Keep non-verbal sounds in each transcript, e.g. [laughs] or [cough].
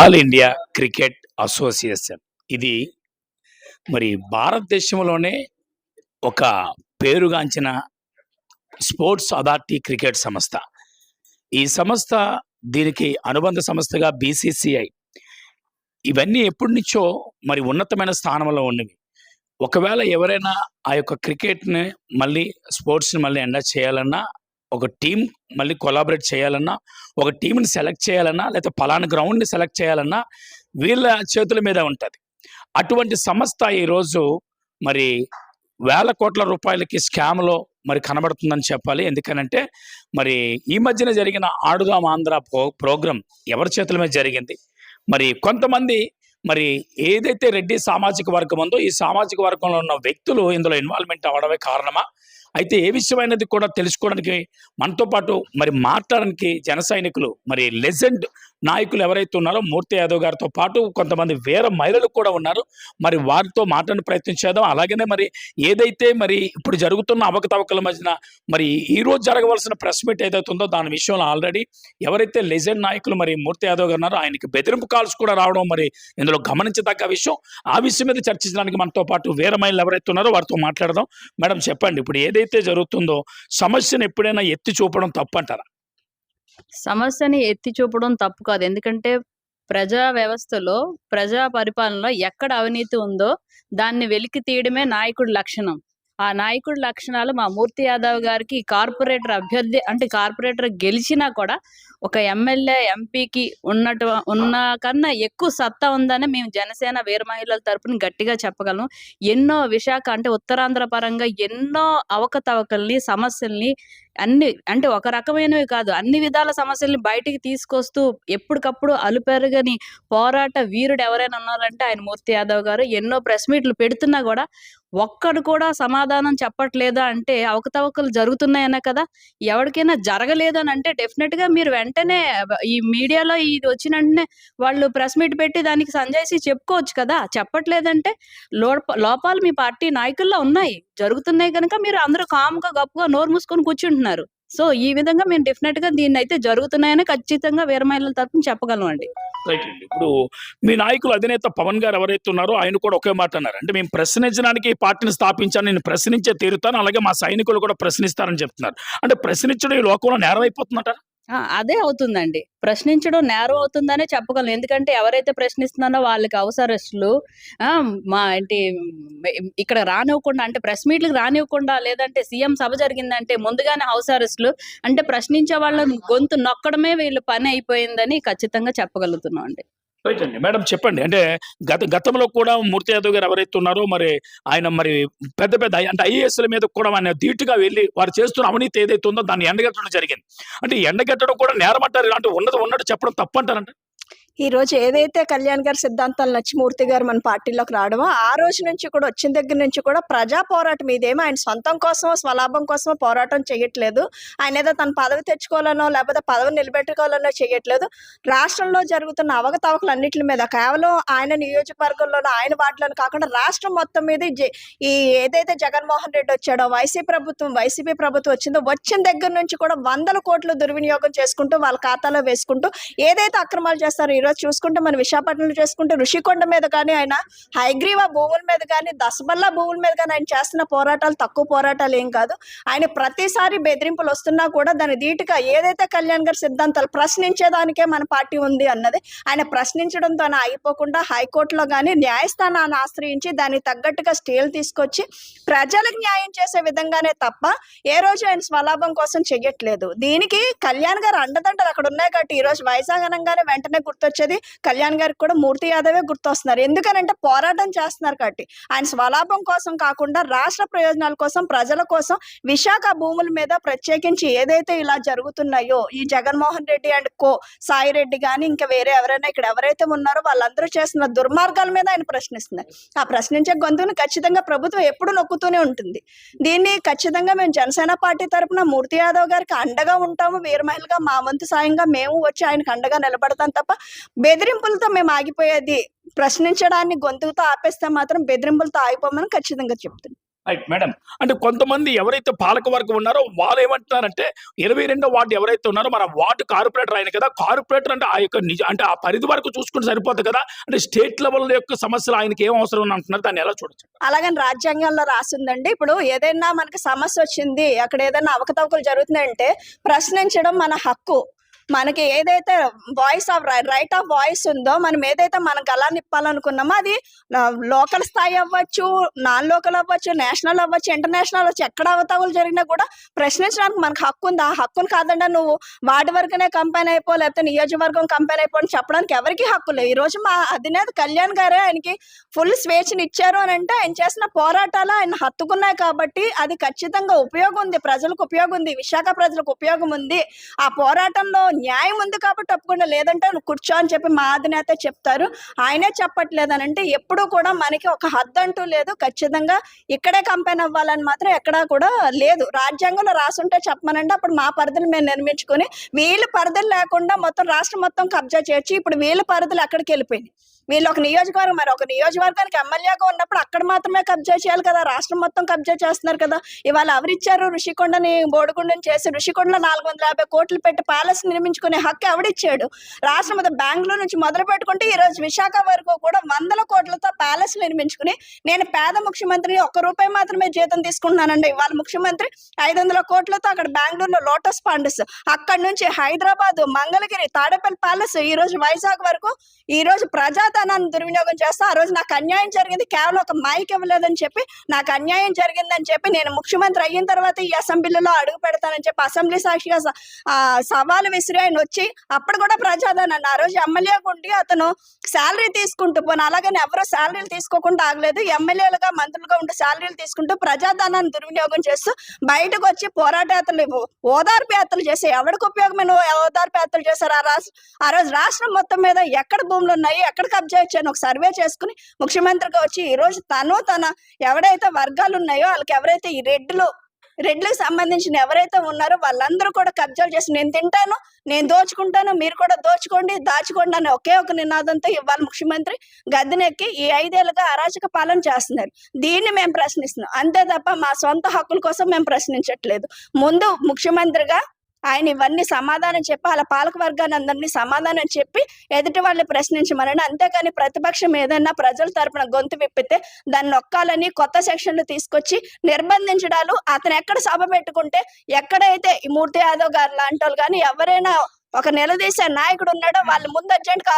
All India cricket association. ఇది మరి భారతదేశంలోనే ఒక పేరుగాంచిన స్పోర్ట్స్ అథారిటీ క్రికెట్ సంస్థ. ఈ సంస్థ దీనికి అనుబంధ సంస్థగా బీసీసీఐ. ఇవన్నీ ఎప్పటి నుంచో మరి ఉన్నతమైన స్థానంలో ఉన్నవి. ఒకవేళ ఎవరైనా ఆ యొక్క క్రికెట్ని మళ్ళీ స్పోర్ట్స్ని మళ్ళీ ఎండా చేయాలన్నా ఒక టీం మళ్ళీ కొలాబరేట్ చేయాలన్నా ఒక టీంని సెలెక్ట్ చేయాలన్నా లేకపోతే పలానా గ్రౌండ్ని సెలెక్ట్ చేయాలన్నా వీళ్ళ చేతుల మీద ఉంటుంది. అటువంటి సంస్థ ఈరోజు మరి వేల కోట్ల రూపాయలకి స్కామ్లో మరి కనబడుతుందని చెప్పాలి. ఎందుకనంటే మరి ఈ మధ్యన జరిగిన ఆడుదాం ఆంధ్ర ప్రో ప్రోగ్రాం ఎవరి చేతుల మీద జరిగింది? మరి కొంతమంది మరి ఏదైతే రెడ్డి సామాజిక వర్గం ఉందో ఈ సామాజిక వర్గంలో ఉన్న వ్యక్తులు ఇందులో ఇన్వాల్వ్మెంట్ అవ్వడమే కారణమా? అయితే ఏ విషయమైనది కూడా తెలుసుకోవడానికి మనతో పాటు మరి మాట్లాడడానికి జన సైనికులు మరి లెజెండ్ నాయకులు ఎవరైతే ఉన్నారో మూర్తి యాదవ్ గారితో పాటు కొంతమంది వేరే మహిళలు కూడా ఉన్నారు. మరి వారితో మాట్లాడిన ప్రయత్నం చేద్దాం. అలాగనే మరి ఏదైతే మరి ఇప్పుడు జరుగుతున్న అవకతవకల మధ్యన మరి ఈ రోజు జరగవలసిన ప్రెస్ మీట్ ఏదైతే ఉందో దాని విషయంలో ఆల్రెడీ ఎవరైతే లెజెండ్ నాయకులు మరి మూర్తి యాదవ్ గారు ఉన్నారో ఆయనకి బెదిరింపు కాల్స్ కూడా రావడం మరి ఇందులో గమనించదగ్గ విషయం. ఆ విషయం మీద చర్చించడానికి మనతో పాటు వేరే మహిళలు ఎవరైతే ఉన్నారో వారితో మాట్లాడదాం. మేడం చెప్పండి. ఇప్పుడు ఏదైతే జరుగుతుందో సమస్యను ఎప్పుడైనా ఎత్తి చూపడం తప్పంటారా? సమస్యని ఎత్తి చూపడం తప్పు కాదు. ఎందుకంటే ప్రజా వ్యవస్థలో ప్రజా పరిపాలనలో ఎక్కడ అవినీతి ఉందో దాన్ని వెలికి తీయడమే నాయకుడి లక్షణం. ఆ నాయకుడి లక్షణాలు మా మూర్తి యాదవ్ గారికి కార్పొరేటర్ అభ్యర్థి అంటే కార్పొరేటర్ గెలిచినా కూడా ఒక ఎమ్మెల్యే ఎంపీకి ఉన్నట్టు ఉన్న కన్నా ఎక్కువ సత్తా ఉందని మేము జనసేన వీర మహిళల తరపున గట్టిగా చెప్పగలం. ఎన్నో విశాఖ అంటే ఉత్తరాంధ్ర పరంగా ఎన్నో అవకతవకల్ని సమస్యల్ని అన్ని అంటే ఒక రకమైనవి కాదు అన్ని విధాల సమస్యల్ని బయటికి తీసుకొస్తూ ఎప్పటికప్పుడు అలుపెరగని పోరాట వీరుడు ఎవరైనా ఉన్నారంటే ఆయన మూర్తి యాదవ్ గారు. ఎన్నో ప్రెస్ మీట్లు పెడుతున్నా కూడా ఒక్కడు కూడా సమాధానం చెప్పట్లేదా అంటే అవకతవకలు జరుగుతున్నాయనే కదా. ఎవరికైనా జరగలేదని అంటే డెఫినెట్గా మీరు వెంటనే వెంటనే ఈ మీడియాలో ఇది వచ్చిన వెంటనే వాళ్ళు ప్రెస్ మీట్ పెట్టి దానికి సంజయ్సి చెప్పుకోవచ్చు కదా. చెప్పట్లేదంటే లోపాలు మీ పార్టీ నాయకుల్లో ఉన్నాయి. జరుగుతున్నాయి కనుక మీరు అందరూ కామ్గా గప్పుగా నోరు మూసుకొని కూర్చుంటున్నారు. సో ఈ విధంగా మేము డెఫినెట్గా దీన్ని అయితే జరుగుతున్నాయని ఖచ్చితంగా వీర తరఫున చెప్పగలం అండి. ఇప్పుడు మీ నాయకులు అధినేత పవన్ గారు ఎవరైతే ఉన్నారో ఆయన కూడా ఒకే మాట అన్నారు. అంటే మేము ప్రశ్నించడానికి ఈ పార్టీని స్థాపించాను నేను ప్రశ్నించే తీరుతాను అలాగే మా సైనికులు కూడా ప్రశ్నిస్తారని చెప్తున్నారు. అంటే ప్రశ్నించడం ఈ లోకంలో నేరం అదే అవుతుందండి. ప్రశ్నించడం నేరం అవుతుందనే చెప్పగలను. ఎందుకంటే ఎవరైతే ప్రశ్నిస్తున్నారో వాళ్ళకి అవసరస్తులు ఆ, మా ఏంటి ఇక్కడ రానివ్వకుండా అంటే ప్రెస్ మీట్లకు రానివ్వకుండా లేదంటే సీఎం సభ జరిగిందంటే ముందుగానే హౌస్ అరెస్టులు అంటే ప్రశ్నించే వాళ్ళని గొంతు నొక్కడమే వీళ్ళు పని అయిపోయిందని ఖచ్చితంగా చెప్పగలుగుతున్నాం అండి రైట్ అండి మేడం చెప్పండి. అంటే గత గతంలో కూడా మూర్తి యాదవ్ గారు ఎవరైతే ఉన్నారో మరి ఆయన మరి పెద్ద పెద్ద అంటే ఐఏఎస్ల మీద కూడా ఆయన ధీటుగా వెళ్ళి వారు చేస్తున్న అవినీతి ఏదైతే ఉందో దాన్ని ఎండగట్టడం జరిగింది. అంటే ఎండగట్టడం కూడా నేరమంటారు ఇలాంటి ఉన్నది ఉన్నట్టు చెప్పడం తప్పంటారంట? ఈ రోజు ఏదైతే కళ్యాణ్ గారి సిద్ధాంతాలు నచ్చిమూర్తి గారు మన పార్టీలోకి రావడమో ఆ రోజు నుంచి కూడా వచ్చిన దగ్గర నుంచి కూడా ప్రజా పోరాటం ఇదేమో. ఆయన సొంతం కోసమో స్వలాభం కోసమో పోరాటం చేయట్లేదు ఆయన ఏదో తన పదవి తెచ్చుకోవాలనో లేకపోతే పదవి నిలబెట్టుకోవాలనో చేయట్లేదు రాష్ట్రంలో జరుగుతున్న అవకతవకలు అన్నింటి మీద కేవలం ఆయన నియోజకవర్గంలోనూ ఆయన వాటిలోనూ కాకుండా రాష్ట్రం మొత్తం మీద ఈ ఏదైతే జగన్మోహన్ రెడ్డి వచ్చాడో వైసీపీ ప్రభుత్వం వైసీపీ ప్రభుత్వం వచ్చిందో వచ్చిన దగ్గర నుంచి కూడా వందల కోట్లు దుర్వినియోగం చేసుకుంటూ వాళ్ళ ఖాతాలో వేసుకుంటూ ఏదైతే అక్రమాలు చేస్తారో ఈరోజు చూసుకుంటే మన విశాఖపట్నంలో చేసుకుంటే ఋషికొండ మీద కానీ ఆయన హైగ్రీవ భూముల మీద కానీ దసబల్లా భూముల మీద కానీ ఆయన చేస్తున్న పోరాటాలు తక్కువ పోరాటాలు ఏం కాదు. ఆయన ప్రతిసారి బెదిరింపులు వస్తున్నా కూడా దాని ధీటుగా ఏదైతే కళ్యాణ్ గారి సిద్ధాంతాలు ప్రశ్నించేదానికే మన పార్టీ ఉంది అన్నది ఆయన ప్రశ్నించడంతో అయిపోకుండా హైకోర్టులో కానీ న్యాయస్థానాన్ని ఆశ్రయించి దానికి తగ్గట్టుగా స్టేలు తీసుకొచ్చి ప్రజలకు న్యాయం చేసే విధంగానే తప్ప ఏ రోజు ఆయన స్వలాభం కోసం చెయ్యట్లేదు. దీనికి కళ్యాణ్ గారు అండదండలు అక్కడ ఉన్నాయి కాబట్టి ఈ రోజు వైజాగ్ అనగానే వెంటనే గుర్తొచ్చేది కళ్యాణ్ గారికి కూడా మూర్తి యాదవే గుర్తొస్తున్నారు. ఎందుకనంటే పోరాటం చేస్తున్నారు కాబట్టి. ఆయన స్వలాభం కోసం కాకుండా రాష్ట్ర ప్రయోజనాల కోసం ప్రజల కోసం విశాఖ భూముల మీద ప్రత్యేకించి ఏదైతే ఇలా జరుగుతున్నాయో ఈ జగన్మోహన్ రెడ్డి అండ్ కో సాయి రెడ్డి కానీ ఇంకా వేరే ఎవరైనా ఇక్కడ ఎవరైతే ఉన్నారో వాళ్ళందరూ చేస్తున్న దుర్మార్గాల మీద ఆయన ప్రశ్నిస్తున్నారు. ఆ ప్రశ్నించే గొంతును ఖచ్చితంగా ప్రభుత్వం ఎప్పుడు నొక్కుతూనే ఉంటుంది. దీన్ని ఖచ్చితంగా మేము జనసేన పార్టీ తరపున మూర్తి యాదవ్ గారికి అండగా ఉంటాము. వీరమహిళగా మా వంతు సాయంగా మేము వచ్చి ఆయనకు అండగా నిలబడతాం తప్ప బెదిరింపులతో మేము ఆగిపోయేది. ప్రశ్నించడాన్ని గొంతుతో ఆపేస్తే మాత్రం బెదిరింపులతో ఆగిపోమని ఖచ్చితంగా చెప్తున్నాం. Right madam. అంటే కొంతమంది ఎవరైతే పాలక వర్గం ఉన్నారో వాళ్ళు ఏమంటున్నారంటే ఇరవై రెండో వార్డు ఎవరైతే ఉన్నారో మన వార్డు కార్పొరేటర్ ఆయన కదా కార్పొరేటర్ అంటే ఆ యొక్క నిజ అంటే ఆ పరిధి వరకు చూసుకుంటే సరిపోతుంది కదా అంటే స్టేట్ లెవెల్ యొక్క సమస్యలు ఆయనకి ఏం అవసరం అని అంటున్నారు దాన్ని ఎలా చూడొచ్చు? అలాగని రాజ్యాంగంలో రాసిందండి. ఇప్పుడు ఏదైనా మనకి సమస్య వచ్చింది అక్కడ ఏదైనా అవకతవకలు జరుగుతున్నాయంటే ప్రశ్నించడం మన హక్కు. మనకి ఏదైతే voice of right of voice ఉందో మనం ఏదైతే మన గలాన్ని నిప్పాలనుకున్నామో అది లోకల్ స్థాయి అవ్వచ్చు నాన్ లోకల్ అవ్వచ్చు నేషనల్ అవ్వచ్చు ఇంటర్నేషనల్ అవ్వచ్చు ఎక్కడ అవతావులు జరిగినా కూడా ప్రశ్నించడానికి మనకు హక్కు ఉంది? ఆ హక్కును కాదండి నువ్వు వార్డు వరకునే కంపెనీ అయిపో లేకపోతే నియోజకవర్గం కంపెనీ అయిపో అని చెప్పడానికి ఎవరికి హక్కు లేదు ఈ రోజు మా అధినేత కళ్యాణ్ గారే ఆయనకి ఫుల్ స్వేచ్ఛని ఇచ్చారు అని అంటే ఆయన చేసిన పోరాటాలు ఆయన హత్తుకున్నాయి కాబట్టి అది ఖచ్చితంగా ఉపయోగం ఉంది. ప్రజలకు ఉపయోగం ఉంది. విశాఖ ప్రజలకు ఉపయోగం ఉంది. ఆ పోరాటంలో న్యాయం ఉంది కాబట్టి ఒప్పుకుండా. లేదంటే కూర్చో అని చెప్పి మా అధినేత చెప్తారు. ఆయనే చెప్పట్లేదు అని అంటే ఎప్పుడూ కూడా మనకి ఒక హద్దు అంటూ లేదు. ఖచ్చితంగా ఇక్కడే కంపెనీ అవ్వాలని మాత్రం ఎక్కడా కూడా లేదు. రాజ్యాంగంలో రాసుంటే చెప్పమనండి. అప్పుడు మా పరిధిని మేము నిర్మించుకొని వీళ్ళ పరిధులు లేకుండా మొత్తం రాష్ట్రం మొత్తం కబ్జా చేర్చి ఇప్పుడు వీళ్ళ పరిధులు అక్కడికి వెళ్ళిపోయినాయి వీళ్ళు ఒక నియోజకవర్గం మరి ఒక నియోజకవర్గానికి ఎమ్మెల్యేగా ఉన్నప్పుడు అక్కడ మాత్రమే కబ్జా చేయాలి కదా? రాష్ట్రం మొత్తం కబ్జా చేస్తున్నారు కదా? ఇవాళ ఎవరిచ్చారు? ఋషికొండని బోడికొండని చేసి ఋషికొండలో నాలుగు వందల యాభై కోట్లు పెట్టి ప్యాలెస్ నిర్మించుకునే హక్కు ఎవడిచ్చాడు రాష్ట్రం మొత్తం బెంగళూరు నుంచి మొదలు పెట్టుకుంటే ఈ రోజు విశాఖ వరకు కూడా వందల కోట్లతో ప్యాలెస్ నిర్మించుకుని నేను పేద ముఖ్యమంత్రిని ఒక్క రూపాయి మాత్రమే జీతం తీసుకుంటున్నానండి. ఇవాళ ముఖ్యమంత్రి ఐదు వందల కోట్లతో అక్కడ బెంగళూరులో లోటస్ పాండస్ అక్కడ నుంచి హైదరాబాద్ మంగళగిరి తాడేపల్లి ప్యాలెస్ ఈ రోజు వైజాగ్ వరకు ఈ రోజు ప్రజాధనాన్ని దుర్వినియోగం చేస్తాను ఆ రోజు నాకు అన్యాయం జరిగింది. కేవలం ఒక మైక్ ఇవ్వలేదని చెప్పి నాకు అన్యాయం జరిగిందని చెప్పి నేను ముఖ్యమంత్రి అయిన తర్వాత ఈ అసెంబ్లీలో అడుగు పెడతానని చెప్పి అసెంబ్లీ సాక్షిగా సవాలు విసిరి ఆయన వచ్చి అప్పుడు కూడా ప్రజాదరణ. ఆ రోజు ఎమ్మెల్యేగా ఉండి అతను శాలరీ తీసుకుంటూ పోను. అలాగని ఎవరో శాలరీలు తీసుకోకుండా ఆగలేదు. ఎమ్మెల్యేలుగా మంత్రులుగా ఉండి శాలరీలు తీసుకుంటూ ప్రజాధనాన్ని దుర్వినియోగం చేస్తూ బయటకు వచ్చి పోరాట యాత్రలు ఓదార్పు యాత్రలు చేసి ఎవరికి ఉపయోగమైన ఓదార్పు యాత్రలు చేశారు? ఆ రాష్ట్ర ఆ రోజు రాష్ట్రం మొత్తం మీద ఎక్కడ భూములు ఉన్నాయి? ఎక్కడ కబ్జా ఇచ్చాను ఒక సర్వే చేసుకుని ముఖ్యమంత్రిగా వచ్చి ఈ రోజు తను తన ఎవడైతే వర్గాలు ఉన్నాయో వాళ్ళకి ఎవరైతే ఈ రెడ్లు రెడ్లకు సంబంధించిన ఎవరైతే ఉన్నారో వాళ్ళందరూ కూడా కబ్జాలు చేసి నేను తింటాను నేను దోచుకుంటాను మీరు కూడా దోచుకోండి దాచుకోండి అనే ఒకే ఒక నినాదంతో ఇవాళ ముఖ్యమంత్రి గద్దెనెక్కి ఈ ఐదేళ్ళుగా అరాచక పాలన చేస్తున్నారు. దీన్ని మేము ప్రశ్నిస్తున్నాం. అంతే తప్ప మా సొంత హక్కుల కోసం మేము ప్రశ్నించట్లేదు. ముందు ముఖ్యమంత్రిగా ఆయన ఇవన్నీ సమాధానం చెప్పి వాళ్ళ పాలక వర్గాన్ని అందరినీ సమాధానం చెప్పి ఎదుటి వాళ్ళని ప్రశ్నించమనండి. అంతేకాని ప్రతిపక్షం ఏదైనా ప్రజల తరపున గొంతు విప్పితే దాన్ని నొక్కాలని కొత్త సెక్షన్లు తీసుకొచ్చి నిర్బంధించడాలు అతను ఎక్కడ సభ పెట్టుకుంటే ఎక్కడైతే ఈ మూర్తి యాదవ్ గారు లాంటి వాళ్ళు కానీ ఎవరైనా ఒక నిలదీసే నాయకుడు ఉన్నాడో వాళ్ళు ముందు అర్జెంట్గా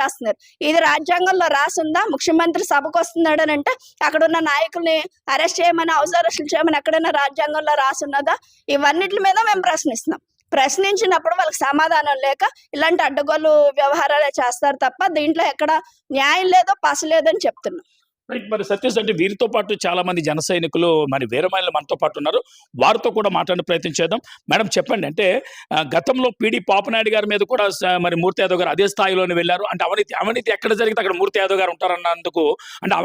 చేస్తున్నారు. ఇది రాజ్యాంగంలో రాసిందా? ముఖ్యమంత్రి సభకు వస్తున్నాడు అని అంటే అక్కడ ఉన్న నాయకుల్ని అరెస్ట్ చేయమని అవసరస్తులు చేయమని ఎక్కడైనా రాజ్యాంగంలో రాసున్నదా? ఇవన్నిటి మీద మేము ప్రశ్నిస్తున్నాం. ప్రశ్నించినప్పుడు వాళ్ళకి సమాధానం లేక ఇలాంటి అడ్డగోలు వ్యవహారాలే చేస్తారు తప్ప దీంట్లో ఎక్కడ న్యాయం లేదో పస లేదని చెప్తున్నాం. రైట్ మరి సతీష్ అంటే వీరితో పాటు చాలా మంది జన సైనికులు మరి వీరమహిళలు మనతో పాటు ఉన్నారు. వారితో కూడా మాట్లాడే ప్రయత్నం చేద్దాం. మేడం చెప్పండి అంటే గతంలో పీడి పాపనాయుడు గారి మీద కూడా మరి మూర్తి యాదవ్ గారు అదే స్థాయిలోనే వెళ్ళారు. అంటే అవినీతి అవినీతి ఎక్కడ జరిగితే అక్కడ మూర్తి యాదవ్ గారు ఉంటారన్నందుకు అంటే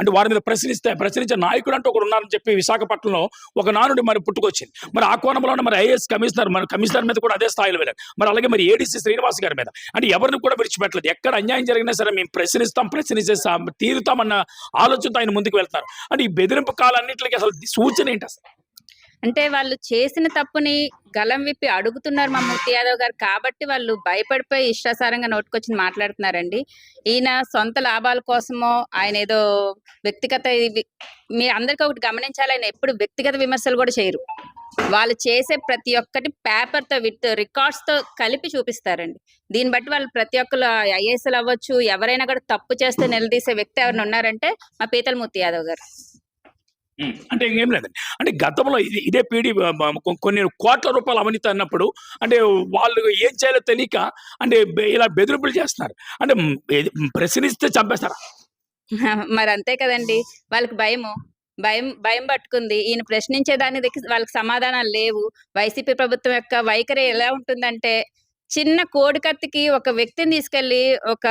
అంటే వారి మీద ప్రశ్నిస్తే ప్రశ్నించే నాయకుడు అంటూ ఒకరు ఉన్నారని చెప్పి విశాఖపట్నంలో ఒక నానుడి మరి పుట్టుకొచ్చింది. మరి ఆ కోణంలోనే మరి ఐఏఎస్ కమిషనర్ మరి కమిషనర్ మీద కూడా అదే స్థాయిలో వెళ్ళారు. మరి అలాగే మరి ఏడీసీ శ్రీనివాస్ గారి మీద. అంటే ఎవరిని కూడా విడిచిపెట్టలేదు. ఎక్కడ అన్యాయం జరిగినా సరే మేము ప్రశ్నిస్తాం ప్రశ్నిస్తే తీరుతామన్న ఆలోచనతో ఆయన ముందుకు వెళ్తారు. అంటే ఈ బెదిరింపు కాలన్నింటికి అసలు సూచన ఏంటి అసలు? అంటే వాళ్ళు చేసిన తప్పుని గలం విప్పి అడుగుతున్నారు మా మూర్తి యాదవ్ గారు కాబట్టి వాళ్ళు భయపడిపోయి ఇష్టాసారంగా నోటుకొచ్చి మాట్లాడుతున్నారండి. ఈయన సొంత లాభాల కోసమో ఆయన ఏదో వ్యక్తిగత మీ అందరికీ ఒకటి గమనించాలి. ఆయన ఎప్పుడు వ్యక్తిగత విమర్శలు కూడా చేయరు. వాళ్ళు చేసే ప్రతి ఒక్కటి పేపర్తో విత్ రికార్డ్స్తో కలిపి చూపిస్తారండి. దీన్ని బట్టి వాళ్ళు ప్రతి ఒక్కరు ఐఏఎస్ఎల్ అవ్వచ్చు ఎవరైనా కూడా తప్పు చేస్తే నిలదీసే వ్యక్తి ఎవరైనా ఉన్నారంటే మా పీతల మూర్తి యాదవ్ గారు. అంటే ఇంకేం లేదండి. అంటే గతంలో ఇది ఇదే పీడి కొన్ని కోట్ల రూపాయలు అవినీతి అన్నప్పుడు అంటే వాళ్ళు ఏం చేయాలో తెలియక అంటే ఇలా బెదిరింపులు చేస్తున్నారు. అంటే ప్రశ్నిస్తే చంపేస్తారా? [laughs] మరి అంతే కదండి. వాళ్ళకి భయము. భయం భయం పట్టుకుంది. ఈయన ప్రశ్నించే దాని దగ్గర వాళ్ళకి సమాధానాలు లేవు. వైసీపీ ప్రభుత్వం యొక్క వైఖరి ఎలా ఉంటుందంటే చిన్న కోడికత్తికి ఒక వ్యక్తిని తీసుకెళ్ళి ఒక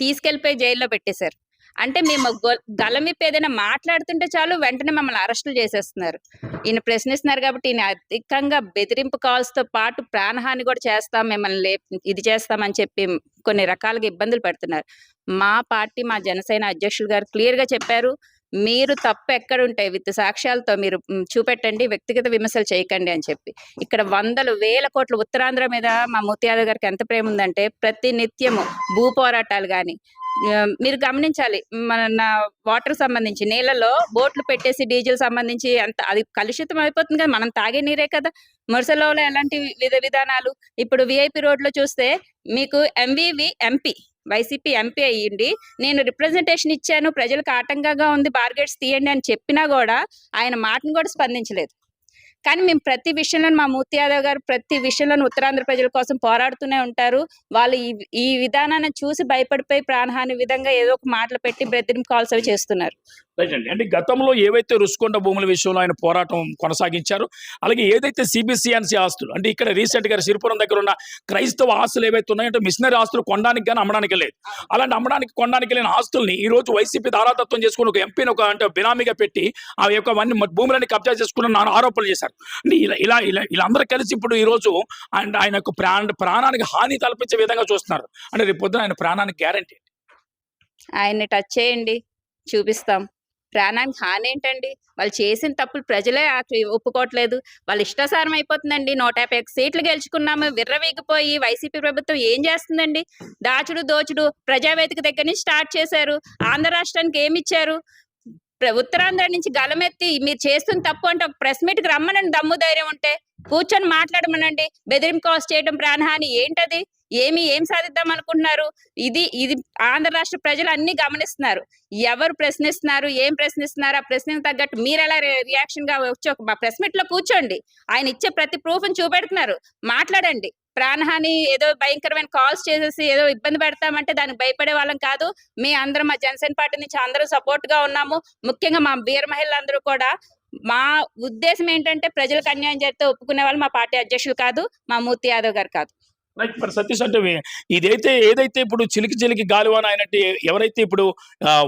తీసుకెళ్ళిపోయి జైల్లో పెట్టేశారు. అంటే మేము గొ- గలం విప్పి ఏదైనా మాట్లాడుతుంటే చాలు వెంటనే మమ్మల్ని అరెస్టులు చేసేస్తున్నారు. ఈయన ప్రశ్నిస్తున్నారు కాబట్టి ఈయన అధికంగా బెదిరింపు కాల్స్తో పాటు ప్రాణహాని కూడా చేస్తాం మిమ్మల్ని లే ఇది చేస్తామని చెప్పి కొన్ని రకాలుగా ఇబ్బందులు పెడుతున్నారు. మా పార్టీ మా జనసేన అధ్యక్షులు గారు క్లియర్గా చెప్పారు. మీరు తప్పు ఎక్కడ విత్ సాక్ష్యాలతో మీరు చూపెట్టండి వ్యక్తిగత విమర్శలు చేయకండి అని చెప్పి. ఇక్కడ వందలు వేల కోట్ల ఉత్తరాంధ్ర మీద మా మూర్తి యాదవ్ గారికి ఎంత ప్రేమ ఉందంటే ప్రతి నిత్యము భూ పోరాటాలు కానీ మీరు గమనించాలి. మన నా వాటర్ సంబంధించి నీళ్ళలో బోట్లు పెట్టేసి డీజిల్ సంబంధించి అంత అది కలుషితం అయిపోతుంది కదా మనం తాగే నీరే కదా. మురసలో ఎలాంటి విధ విధానాలు? ఇప్పుడు విఐపి రోడ్లో చూస్తే మీకు ఎంవివి ఎంపీ వైసీపీ ఎంపీ అయ్యింది. నేను రిప్రజెంటేషన్ ఇచ్చాను. ప్రజలకు ఆటంకంగా ఉంది. బార్గెట్స్ తీయండి అని చెప్పినా కూడా ఆయన మాటను కూడా స్పందించలేదు. కానీ మేము ప్రతి విషయంలో మా మూర్తి యాదవ్ గారు ప్రతి విషయంలో ఉత్తరాంధ్ర ప్రజల కోసం పోరాడుతూనే ఉంటారు. వాళ్ళు ఈ ఈ విధానాన్ని చూసి భయపడిపోయి ప్రాణహాని విధంగా ఏదో ఒక మాటలు పెట్టి బెదిరింపు కాల్స్ అవి చేస్తున్నారు. అంటే గతంలో ఏవైతే రుసుకొండ భూముల విషయంలో ఆయన పోరాటం కొనసాగించారు అలాగే ఏదైతే సిబిసిఎన్సి ఆస్తులు అంటే ఇక్కడ రీసెంట్గా సిరిపురం దగ్గర ఉన్న క్రైస్తవ ఆస్తులు ఏవైతే ఉన్నాయో అంటే మిషనరీ ఆస్తులు కొనడానికి కానీ అమ్మడానికి లేదు. అలాంటి అమ్మడానికి కొనడానికి లేని ఆస్తుల్ని ఈ రోజు వైసీపీ ధారాతత్వం చేసుకుని ఒక ఎంపీని ఒక అంటే బినామీగా పెట్టి ఆ యొక్క అవన్నీ భూములని కబ్జా చేసుకున్న ఆరోపణలు చేశారు. ఇలా ఇలా ఇలా వీళ్ళందరూ కలిసి ఇప్పుడు ఈ రోజు ఆయనకు ప్రాణ ప్రాణానికి హాని తలపించే విధంగా చూస్తున్నారు. అంటే రేపు పొద్దున ఆయన ప్రాణానికి గ్యారంటీ ఆయన్ని టచ్ చేయండి. చూపిస్తాం. ప్రాణానికి హాని ఏంటండి? వాళ్ళు చేసిన తప్పులు ప్రజలే ఆ- ఒప్పుకోవట్లేదు. వాళ్ళు ఇష్టాసారం అయిపోతుందండి. నూట యాభై ఒక్క సీట్లు గెలుచుకున్నాము. విర్రవీగిపోయి వైసీపీ ప్రభుత్వం ఏం చేస్తుందండి? దాచుడు దోచుడు ప్రజావేదిక దగ్గర నుంచి స్టార్ట్ చేశారు. ఆంధ్ర రాష్ట్రానికి ఏమి ఇచ్చారు? ఉత్తరాంధ్ర నుంచి గలమెత్తి మీరు చేస్తున్న తప్పు అంటే ఒక ప్రెస్ మీట్కి రమ్మనండి దమ్ము ధైర్యం ఉంటే. కూర్చొని మాట్లాడమనండి. బెదిరింపు కాస్ట్ చేయడం ప్రాణహాని ఏంటది? ఏమి ఏం సాధిద్దాం అనుకుంటున్నారు? ఇది ఇది ఆంధ్ర రాష్ట్ర ప్రజలు అన్ని గమనిస్తున్నారు. ఎవరు ప్రశ్నిస్తున్నారు? ఏం ప్రశ్నిస్తున్నారు? ఆ ప్రశ్నకు తగ్గట్టు మీరు ఎలా రియాక్షన్గా వచ్చి ఒక మా ప్రెస్ మీట్లో కూర్చోండి. ఆయన ఇచ్చే ప్రతి ప్రూఫ్ చూపెడుతున్నారు. మాట్లాడండి. ప్రాణహాని ఏదో భయంకరమైన కాల్స్ చేసేసి ఏదో ఇబ్బంది పెడతామంటే దానికి భయపడే వాళ్ళం కాదు. మీ అందరం మా జనసేన పార్టీ నుంచి అందరూ సపోర్ట్గా ఉన్నాము. ముఖ్యంగా మా వీర మహిళలందరూ కూడా మా ఉద్దేశం ఏంటంటే ప్రజలకు అన్యాయం చేస్తే ఒప్పుకునే వాళ్ళు మా పార్టీ అధ్యక్షులు కాదు మా మూర్తి యాదవ్ గారు కాదు. రైట్ మరి సతీష్ అంటే ఇదైతే ఏదైతే ఇప్పుడు చిలికి చిలికి గాలివాన అయినట్టు ఎవరైతే ఇప్పుడు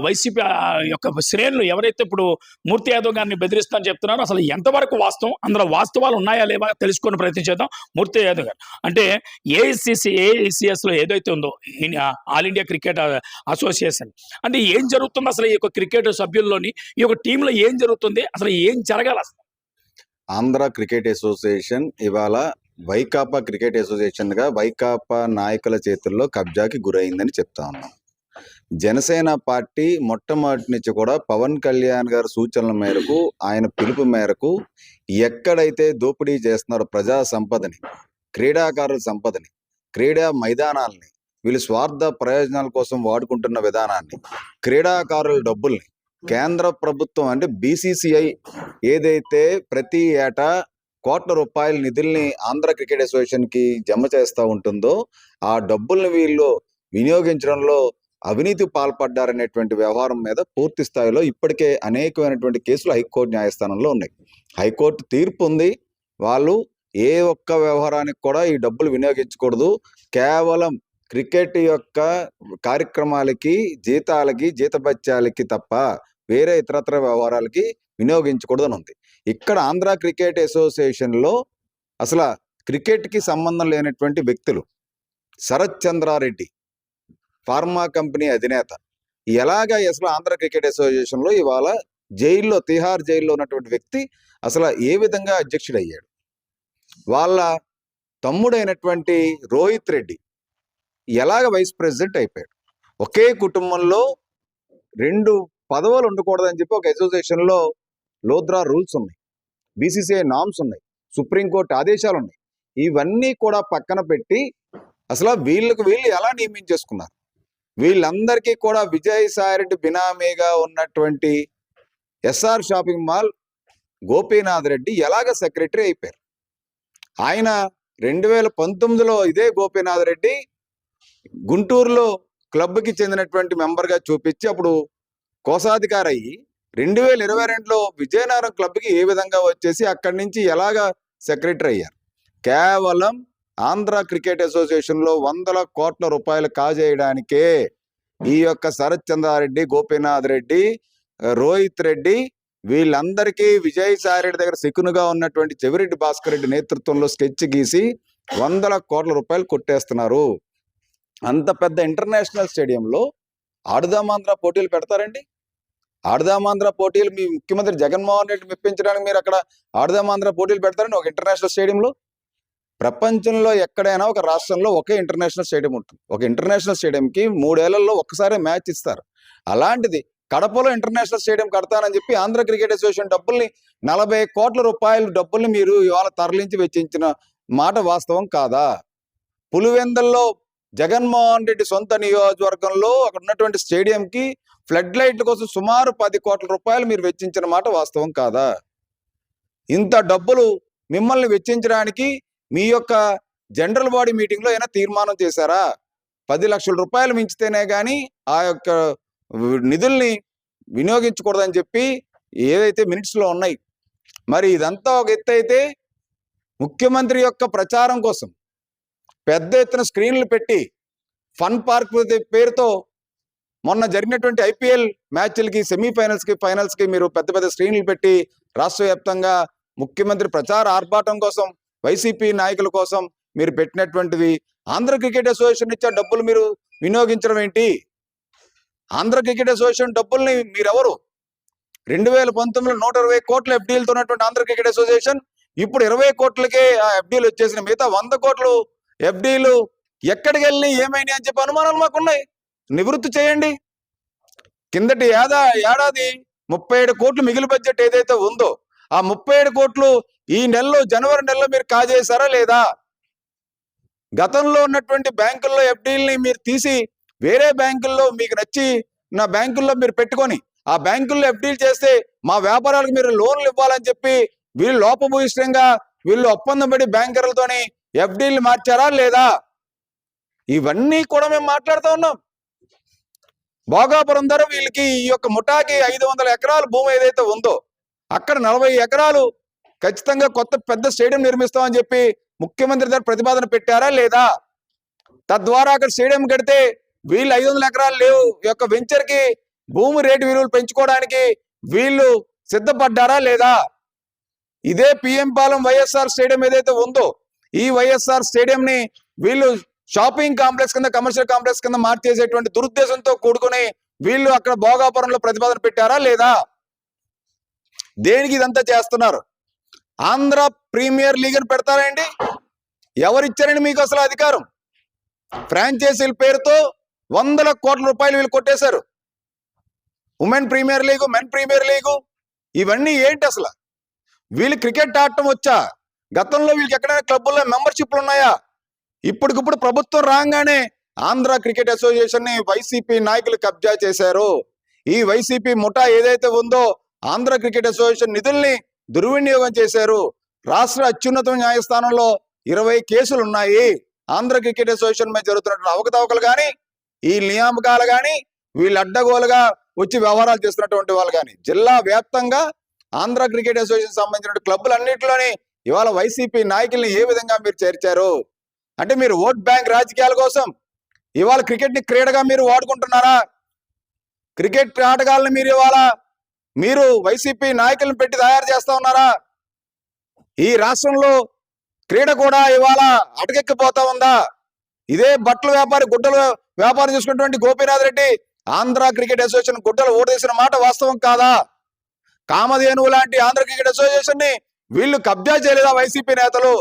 వైసీపీ యొక్క శ్రేణులు ఎవరైతే ఇప్పుడు మూర్తి యాదవ్ గారిని బెదిరిస్తా అని చెప్తున్నారో అసలు ఎంతవరకు వాస్తవం? అందులో వాస్తవాలు ఉన్నాయా లేవా తెలుసుకొని ప్రయత్నం చేద్దాం మూర్తి యాదవ్ గారు అంటే ఏఐసిసి ఏఐసిఎస్లో ఏదైతే ఉందో ఆల్ ఇండియా క్రికెట్ అసోసియేషన్ అంటే ఏం జరుగుతుంది అసలు ఈ యొక్క క్రికెట్ సభ్యుల్లోని ఈ యొక్క టీంలో ఏం జరుగుతుంది అసలు ఏం జరగాలి అసలు? ఆంధ్ర క్రికెట్ అసోసియేషన్ ఇవాళ వైకాపా క్రికెట్ అసోసియేషన్గా వైకాపా నాయకుల చేతుల్లో కబ్జాకి గురైందని చెప్తా ఉన్నాం. జనసేన పార్టీ మొట్టమొదటి నుంచి కూడా పవన్ కళ్యాణ్ గారి సూచనల మేరకు ఆయన పిలుపు మేరకు ఎక్కడైతే దోపిడీ చేస్తున్నారో ప్రజా సంపదని క్రీడాకారుల సంపదని క్రీడా మైదానాల్ని వీళ్ళు స్వార్థ ప్రయోజనాల కోసం వాడుకుంటున్న విధానాన్ని క్రీడాకారుల డబ్బుల్ని కేంద్ర ప్రభుత్వం అంటే బీసీసీఐ ఏదైతే ప్రతి ఏటా కోట్ల రూపాయల నిధుల్ని ఆంధ్ర క్రికెట్ అసోసియేషన్కి జమ చేస్తూ ఉంటుందో ఆ డబ్బుల్ని వీళ్ళు వినియోగించడంలో అవినీతి పాల్పడ్డారనేటువంటి వ్యవహారం మీద పూర్తి స్థాయిలో ఇప్పటికే అనేకమైనటువంటి కేసులు హైకోర్టు న్యాయస్థానంలో ఉన్నాయి. హైకోర్టు తీర్పు ఉంది. వాళ్ళు ఏ ఒక్క వ్యవహారానికి కూడా ఈ డబ్బులు వినియోగించకూడదు. కేవలం క్రికెట్ యొక్క కార్యక్రమాలకి జీతాలకి జీతభత్యాలకి తప్ప వేరే ఇతరత్ర వ్యవహారాలకి వినియోగించకూడదని ఉంది ఇక్కడ ఆంధ్ర క్రికెట్ అసోసియేషన్లో అసలు క్రికెట్కి సంబంధం లేనటువంటి వ్యక్తులు శరత్ చంద్రారెడ్డి ఫార్మా కంపెనీ అధినేత. ఎలాగ అసలు ఆంధ్ర క్రికెట్ అసోసియేషన్లో ఇవాళ జైల్లో తిహార్ జైల్లో ఉన్నటువంటి వ్యక్తి అసలు ఏ విధంగా అధ్యక్షుడు అయ్యాడు వాళ్ళ తమ్ముడైనటువంటి రోహిత్ రెడ్డి ఎలాగ వైస్ ప్రెసిడెంట్ అయిపోయాడు? ఒకే కుటుంబంలో రెండు పదవులు ఉండకూడదని చెప్పి ఒక అసోసియేషన్లో లోద్రా రూల్స్ ఉన్నాయి. బీసీసీఐ నామ్స్ ఉన్నాయి సుప్రీంకోర్టు ఆదేశాలు ఉన్నాయి ఇవన్నీ కూడా పక్కన పెట్టి అసలు వీళ్ళకు వీళ్ళు ఎలా నియమించేసుకున్నారు? వీళ్ళందరికీ కూడా విజయసాయిరెడ్డి బినామీగా ఉన్నటువంటి S R shopping mall Gopinath Reddy ఎలాగ సెక్రటరీ అయిపోయారు? ఆయన రెండు వేల పంతొమ్మిదిలో ఇదే గోపీనాథ్ రెడ్డి గుంటూరులో క్లబ్కి చెందినటువంటి మెంబర్గా చూపించి అప్పుడు కోశాధికారి అయ్యి రెండు వేల ఇరవై రెండులో విజయనగరం క్లబ్కి ఏ విధంగా వచ్చేసి అక్కడి నుంచి ఎలాగా సెక్రటరీ అయ్యారు? కేవలం ఆంధ్ర క్రికెట్ అసోసియేషన్లో వందల కోట్ల రూపాయలు కాజేయడానికే ఈ యొక్క శరత్ చంద్రారెడ్డి గోపీనాథ్ రెడ్డి రోహిత్ రెడ్డి వీళ్ళందరికీ విజయసాయి రెడ్డి దగ్గర సిక్కునుగా ఉన్నటువంటి చెవిరెడ్డి భాస్కర్ రెడ్డి నేతృత్వంలో స్కెచ్ గీసి వందల కోట్ల రూపాయలు కొట్టేస్తున్నారు. అంత పెద్ద ఇంటర్నేషనల్ స్టేడియంలో ఆడుదామాంధ్ర పోటీలు పెడతారండి? ఆడదామాంధ్ర పోటీలు మీ ముఖ్యమంత్రి జగన్మోహన్ రెడ్డి మెప్పించడానికి మీరు అక్కడ ఆడదామాంధ్ర పోటీలు పెడతారని ఒక ఇంటర్నేషనల్ స్టేడియంలో ప్రపంచంలో ఎక్కడైనా ఒక రాష్ట్రంలో ఒకే ఇంటర్నేషనల్ స్టేడియం ఉంటుంది. ఒక ఇంటర్నేషనల్ స్టేడియంకి మూడేళ్ళలో ఒక్కసారి మ్యాచ్ ఇస్తారు. అలాంటిది కడపలో ఇంటర్నేషనల్ స్టేడియం కడతానని చెప్పి ఆంధ్ర క్రికెట్ అసోసియేషన్ డబ్బుల్ని నలభై కోట్ల రూపాయల డబ్బుల్ని మీరు ఇవాళ తరలించి వెచ్చించిన మాట వాస్తవం కాదా? పులివెందల్లో జగన్మోహన్ రెడ్డి సొంత నియోజకవర్గంలో అక్కడ ఉన్నటువంటి స్టేడియంకి ఫ్లడ్ లైట్ల కోసం సుమారు పది కోట్ల రూపాయలు మీరు వెచ్చించిన మాట వాస్తవం కాదా? ఇంత డబ్బులు మిమ్మల్ని వెచ్చించడానికి మీ యొక్క జనరల్ బాడీ మీటింగ్లో ఏమైనా తీర్మానం చేశారా? పది లక్షల రూపాయలు మించితేనే కానీ ఆ యొక్క నిధుల్ని వినియోగించకూడదని చెప్పి ఏదైతే మినిట్స్లో ఉన్నాయి. మరి ఇదంతా ఒక ఎత్తు అయితే ముఖ్యమంత్రి యొక్క ప్రచారం కోసం పెద్ద ఎత్తున స్క్రీన్లు పెట్టి ఫన్ పార్క్ పేరుతో మొన్న జరిగినటువంటి ఐపీఎల్ మ్యాచ్లకి సెమీఫైనల్స్కి ఫైనల్స్కి మీరు పెద్ద పెద్ద స్క్రీన్లు పెట్టి రాష్ట్ర వ్యాప్తంగా ముఖ్యమంత్రి ప్రచార ఆర్భాటం కోసం వైసీపీ నాయకుల కోసం మీరు పెట్టినటువంటిది. ఆంధ్ర క్రికెట్ అసోసియేషన్ ఇచ్చే డబ్బులు మీరు వినియోగించడం ఏంటి? ఆంధ్ర క్రికెట్ అసోసియేషన్ డబ్బుల్ని మీరెవరు? రెండు వేల పంతొమ్మిదిలో నూట ఇరవై కోట్ల ఎఫ్డీలతో ఉన్నటువంటి ఆంధ్ర క్రికెట్ అసోసియేషన్ ఇప్పుడు ఇరవై కోట్లకే ఆ ఎఫ్డీలు వచ్చేసిన మిగతా వంద కోట్లు ఎఫ్డీలు ఎక్కడికి వెళ్ళి ఏమైనాయి అని చెప్పి అనుమానాలు మాకున్నాయి. నివృత్తి చేయండి. కిందటి ఏదా ఏడాది ముప్పై ఏడు కోట్లు మిగిలి బడ్జెట్ ఏదైతే ఉందో ఆ ముప్పై ఏడు కోట్లు ఈ నెలలో జనవరి నెలలో మీరు కాజేశారా లేదా? గతంలో ఉన్నటువంటి బ్యాంకుల్లో ఎఫ్డీల్ని మీరు తీసి వేరే బ్యాంకుల్లో మీకు నచ్చి నా బ్యాంకుల్లో మీరు పెట్టుకొని ఆ బ్యాంకుల్లో ఎఫ్డీలు చేస్తే మా వ్యాపారాలకు మీరు లోన్లు ఇవ్వాలని చెప్పి వీళ్ళు లోపభూయిష్టంగా వీళ్ళు ఒప్పందం పడి బ్యాంకర్లతోని ఎఫ్డీలు మార్చారా లేదా? ఇవన్నీ కూడా మేము మాట్లాడుతూ ఉన్నాం. భోగాపురం ధర వీళ్ళకి ఈ యొక్క ముఠాకి ఐదు వందల ఎకరాల భూమి ఏదైతే ఉందో అక్కడ నలభై ఎకరాలు ఖచ్చితంగా కొత్త పెద్ద స్టేడియం నిర్మిస్తామని చెప్పి ముఖ్యమంత్రి గారు ప్రతిపాదన పెట్టారా లేదా? తద్వారా అక్కడ స్టేడియం కడితే వీళ్ళు ఐదు వందల ఎకరాలు లేవు. ఈ యొక్క వెంచర్కి భూమి రేటు విలువలు పెంచుకోవడానికి వీళ్ళు సిద్ధపడ్డారా లేదా? ఇదే పిఎం పాలెం వైఎస్ఆర్ స్టేడియం ఏదైతే ఉందో ఈ వైఎస్ఆర్ స్టేడియం ని వీళ్ళు షాపింగ్ కాంప్లెక్స్ కింద కమర్షియల్ కాంప్లెక్స్ కింద మార్చేసేటువంటి దురుద్దేశంతో కూడుకుని వీళ్ళు అక్కడ భోగాపురంలో ప్రతిపాదన పెట్టారా లేదా? దేనికి ఇదంతా చేస్తున్నారు? ఆంధ్ర ప్రీమియర్ లీగ్ అని పెడతారండి ఎవరిచ్చారండి మీకు అసలు అధికారం? ఫ్రాంచైజీల పేరుతో వందల కోట్ల రూపాయలు వీళ్ళు కొట్టేశారు. Women premier league men premier league ఇవన్నీ ఏంటి అసలు? వీళ్ళు క్రికెట్ ఆడటం వచ్చా? గతంలో వీళ్ళకి ఎక్కడైనా క్లబ్బుల్లో మెంబర్షిప్లు ఉన్నాయా? ఇప్పటికిప్పుడు ప్రభుత్వం రాగానే ఆంధ్ర క్రికెట్ అసోసియేషన్ని వైసీపీ నాయకులు కబ్జా చేశారు. ఈ వైసీపీ ముఠా ఏదైతే ఉందో ఆంధ్ర క్రికెట్ అసోసియేషన్ నిధుల్ని దుర్వినియోగం చేశారు. రాష్ట్ర అత్యున్నత న్యాయస్థానంలో ఇరవై కేసులు ఉన్నాయి ఆంధ్ర క్రికెట్ అసోసియేషన్ మీద జరుగుతున్నటువంటి అవకతవకలు కానీ ఈ నియామకాలు కానీ వీళ్ళు అడ్డగోలుగా వచ్చి వ్యవహారాలు చేస్తున్నటువంటి వాళ్ళు కానీ జిల్లా వ్యాప్తంగా ఆంధ్ర క్రికెట్ అసోసియేషన్ సంబంధించిన క్లబ్బులన్నింటిలోని ఇవాళ వైసీపీ నాయకుల్ని ఏ విధంగా మీరు చేర్చారు? అంటే మీరు ఓట్ బ్యాంక్ రాజకీయాల కోసం ఇవాళ క్రికెట్ని క్రీడగా మీరు వాడుకుంటున్నారా? క్రికెట్ ఆటగాళ్ళని మీరు ఇవాళ మీరు వైసీపీ నాయకులను పెట్టి తయారు చేస్తా ఉన్నారా? ఈ రాష్ట్రంలో క్రీడ కూడా ఇవాళ అటకెక్కిపోతా ఉందా? ఇదే బట్టల వ్యాపారి గుడ్డల వ్యాపారం చేసుకున్నటువంటి గోపీనాథ్ రెడ్డి ఆంధ్ర క్రికెట్ అసోసియేషన్ గుడ్డలు ఓటేసిన మాట వాస్తవం కాదా? కామధేనువు లాంటి ఆంధ్ర క్రికెట్ అసోసియేషన్ని వీళ్ళు కబ్జా చేయలేదా వైసీపీ నేతలు?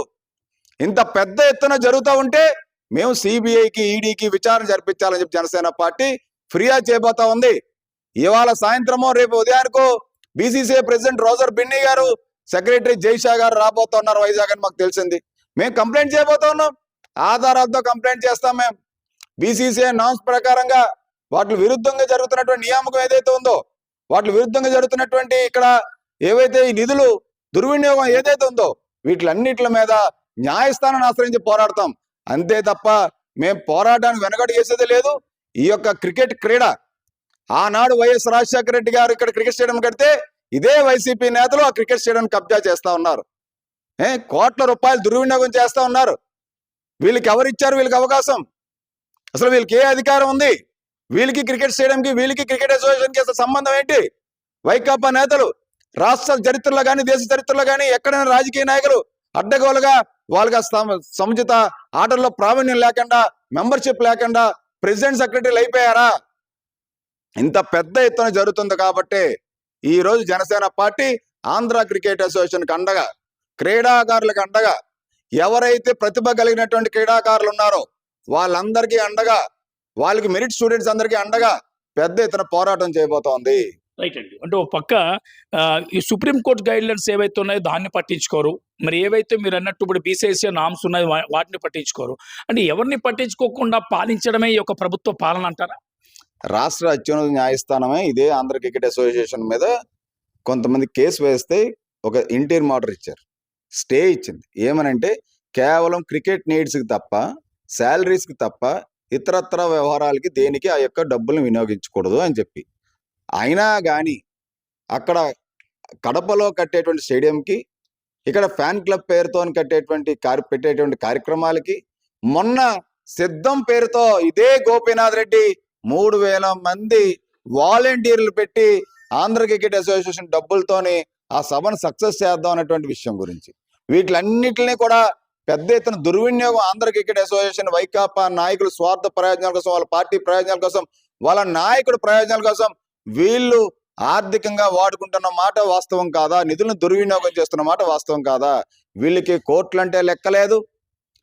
ఇంత పెద్ద ఎత్తున జరుగుతూ ఉంటే మేము సిబిఐకి ఈడీకి విచారణ జరిపించాలని చెప్పి జనసేన పార్టీ ఫిర్యాదు చేయబోతా ఉంది. ఇవాళ సాయంత్రమో రేపు ఉదయానికో BCCI president Roger Binny garu secretary Jay Shah గారు రాబోతున్నారు వైజాగ్ అని మాకు తెలిసింది. మేము కంప్లైంట్ చేయబోతా ఉన్నాం. ఆధారాలతో కంప్లైంట్ చేస్తాం మేము బీసీసీఐ నామ్స్ ప్రకారంగా వాటి విరుద్ధంగా జరుగుతున్నటువంటి నియామకం ఏదైతే ఉందో వాటి విరుద్ధంగా జరుగుతున్నటువంటి ఇక్కడ ఏవైతే ఈ నిధులు దుర్వినియోగం ఏదైతే ఉందో వీటిలన్నిటి మీద న్యాయస్థానాన్ని ఆశ్రయించి పోరాడతాం. అంతే తప్ప మేము పోరాటాన్ని వెనకడు చేసేది లేదు. ఈ యొక్క క్రికెట్ క్రీడ ఆనాడు వైఎస్ రాజశేఖర రెడ్డి గారు ఇక్కడ క్రికెట్ స్టేడియం కడితే ఇదే వైసీపీ నేతలు ఆ క్రికెట్ స్టేడియం కబ్జా చేస్తా ఉన్నారు. ఏ కోట్ల రూపాయలు దుర్వినియోగం చేస్తా ఉన్నారు. వీళ్ళకి ఎవరిచ్చారు వీళ్ళకి అవకాశం. అసలు వీళ్ళకి ఏ అధికారం ఉంది? వీళ్ళకి క్రికెట్ స్టేడియంకి వీళ్ళకి క్రికెట్ అసోసియేషన్కి అసలు సంబంధం ఏంటి? వైకాపా నేతలు రాష్ట్ర చరిత్రలో కానీ దేశ చరిత్రలో కానీ ఎక్కడైనా రాజకీయ నాయకులు అడ్డగోలుగా వాళ్ళకి సముచిత ఆటల్లో ప్రావీణ్యం లేకుండా మెంబర్షిప్ లేకుండా ప్రెసిడెంట్ సెక్రటరీలు అయిపోయారా? ఇంత పెద్ద ఎత్తున జరుగుతుంది కాబట్టి ఈ రోజు జనసేన పార్టీ ఆంధ్ర క్రికెట్ అసోసియేషన్కి అండగా క్రీడాకారులకు అండగా ఎవరైతే ప్రతిభ కలిగినటువంటి క్రీడాకారులు ఉన్నారో వాళ్ళందరికీ అండగా వాళ్ళకి మెరిట్ స్టూడెంట్స్ అందరికీ అండగా పెద్ద ఎత్తున పోరాటం చేయబోతోంది. రైట్ అండి. అంటే ఒక పక్క ఈ సుప్రీంకోర్టు గైడ్ లైన్స్ ఏవైతే ఉన్నాయో దాన్ని పట్టించుకోరు. మరి ఏవైతే మీరు అన్నట్టు ఇప్పుడు బీసీఐసీ నామ్స్ ఉన్నాయో వాటిని పట్టించుకోరు. అంటే ఎవరిని పట్టించుకోకుండా పాలించడమే ఈ యొక్క ప్రభుత్వ పాలన అంటారా? రాష్ట్ర అత్యున్నత న్యాయస్థానమే. ఇదే ఆంధ్ర క్రికెట్ అసోసియేషన్ మీద కొంతమంది కేసు వేస్తే ఒక ఇంటీరియర్ ఆర్డర్ ఇచ్చారు. స్టే ఇచ్చింది. ఏమనంటే కేవలం క్రికెట్ నీడ్స్కి తప్ప శాలరీస్కి తప్ప ఇతరత్ర వ్యవహారాలకి దేనికి ఆ యొక్క డబ్బులను వినియోగించకూడదు అని చెప్పి. అయినా కానీ అక్కడ కడపలో కట్టేటువంటి స్టేడియంకి ఇక్కడ ఫ్యాన్ క్లబ్ పేరుతో కట్టేటువంటి కార్ పెట్టేటువంటి కార్యక్రమాలకి మొన్న సిద్ధం పేరుతో ఇదే గోపీనాథ్ రెడ్డి మూడు వేల మంది వాలంటీర్లు పెట్టి ఆంధ్ర క్రికెట్ అసోసియేషన్ డబ్బులతోని ఆ సభను సక్సెస్ చేద్దాం అన్నటువంటి విషయం గురించి. వీటిలన్నిటిని కూడా పెద్ద ఎత్తున దుర్వినియోగం ఆంధ్ర క్రికెట్ అసోసియేషన్ వైకాపా నాయకులు స్వార్థ ప్రయోజనాల కోసం వాళ్ళ పార్టీ ప్రయోజనాల కోసం వాళ్ళ నాయకుడు ప్రయోజనాల కోసం వీళ్ళు ఆర్థికంగా వాడుకుంటున్న మాట వాస్తవం కాదా? నిధులను దుర్వినియోగం చేస్తున్న మాట వాస్తవం కాదా? వీళ్ళకి కోర్టులంటే లెక్కలేదు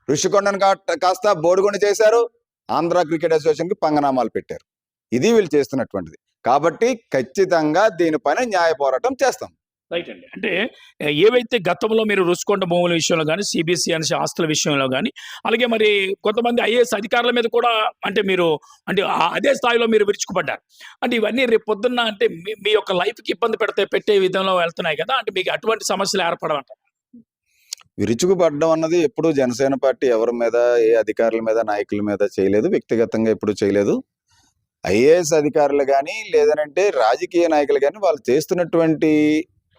ఋషికొండను కాస్త బోడిగొండ చేశారు. ఆంధ్ర క్రికెట్ అసోసియేషన్కి పంగనామాలు పెట్టారు. ఇది వీళ్ళు చేస్తున్నటువంటిది. కాబట్టి ఖచ్చితంగా దీనిపైన న్యాయ పోరాటం చేస్తాం. రైట్ అండి. అంటే ఏవైతే గతంలో మీరు రుసుకొండ భూముల విషయంలో కానీ సిబిసి అని ఆస్తుల విషయంలో కానీ అలాగే మరి కొంతమంది ఐఏఎస్ అధికారుల మీద కూడా అంటే మీరు అంటే అదే స్థాయిలో మీరు విరుచుకుపడ్డారు. అంటే ఇవన్నీ రేపు పొద్దున్న అంటే మీ- మీ యొక్క లైఫ్కి ఇబ్బంది పెడితే పెట్టే విధంలో వెళ్తున్నాయి కదా అంటే మీకు అటువంటి సమస్యలు ఏర్పడమంట విరుచుకుపడడం అన్నది ఎప్పుడు జనసేన పార్టీ ఎవరి మీద ఏ అధికారుల మీద నాయకుల మీద చేయలేదు. వ్యక్తిగతంగా ఎప్పుడు చేయలేదు. ఐఏఎస్ అధికారులు కానీ లేదనంటే రాజకీయ నాయకులు కానీ వాళ్ళు చేస్తున్నటువంటి